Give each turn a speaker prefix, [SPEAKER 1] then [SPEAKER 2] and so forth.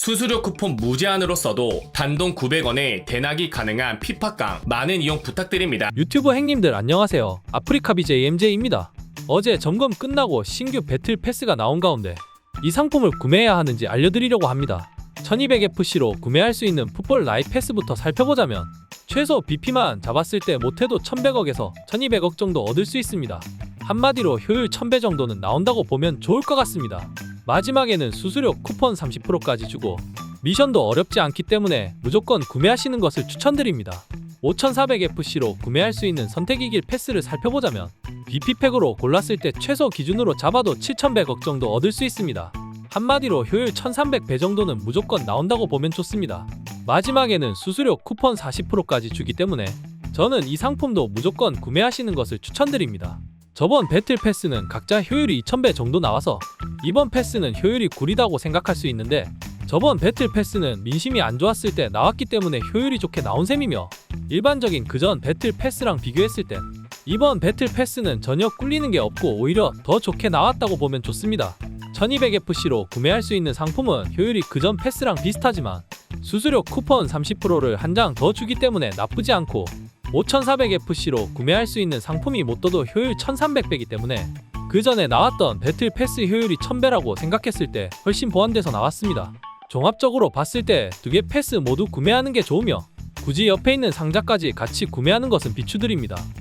[SPEAKER 1] 수수료 쿠폰 무제한으로 써도 단돈 900원에 대낙이 가능한 피파깡 많은 이용 부탁드립니다.
[SPEAKER 2] 유튜브 행님들 안녕하세요. 아프리카 BJ MJ입니다. 어제 점검 끝나고 신규 배틀 패스가 나온 가운데 이 상품을 구매해야 하는지 알려드리려고 합니다. 1200FC로 구매할 수 있는 풋볼 라이트 패스부터 살펴보자면 최소 BP만 잡았을 때 못해도 1100억에서 1200억 정도 얻을 수 있습니다. 한마디로 효율 1000배 정도는 나온다고 보면 좋을 것 같습니다. 마지막에는 수수료 쿠폰 30%까지 주고 미션도 어렵지 않기 때문에 무조건 구매하시는 것을 추천드립니다. 5400FC로 구매할 수 있는 선택이길 패스를 살펴보자면 BP팩으로 골랐을 때 최소 기준으로 잡아도 7100억 정도 얻을 수 있습니다. 한마디로 효율 1300배 정도는 무조건 나온다고 보면 좋습니다. 마지막에는 수수료 쿠폰 40%까지 주기 때문에 저는 이 상품도 무조건 구매하시는 것을 추천드립니다. 저번 배틀 패스는 각자 효율이 2000배 정도 나와서 이번 패스는 효율이 구리다고 생각할 수 있는데 저번 배틀 패스는 민심이 안 좋았을 때 나왔기 때문에 효율이 좋게 나온 셈이며 일반적인 그전 배틀 패스랑 비교했을 땐 이번 배틀 패스는 전혀 꿀리는 게 없고 오히려 더 좋게 나왔다고 보면 좋습니다. 1200FC로 구매할 수 있는 상품은 효율이 그전 패스랑 비슷하지만 수수료 쿠폰 30%를 한 장 더 주기 때문에 나쁘지 않고 5400FC로 구매할 수 있는 상품이 못 떠도 효율 1300배이기 때문에 그 전에 나왔던 배틀 패스 효율이 1000배라고 생각했을 때 훨씬 보완돼서 나왔습니다. 종합적으로 봤을 때 두 개 패스 모두 구매하는 게 좋으며 굳이 옆에 있는 상자까지 같이 구매하는 것은 비추드립니다.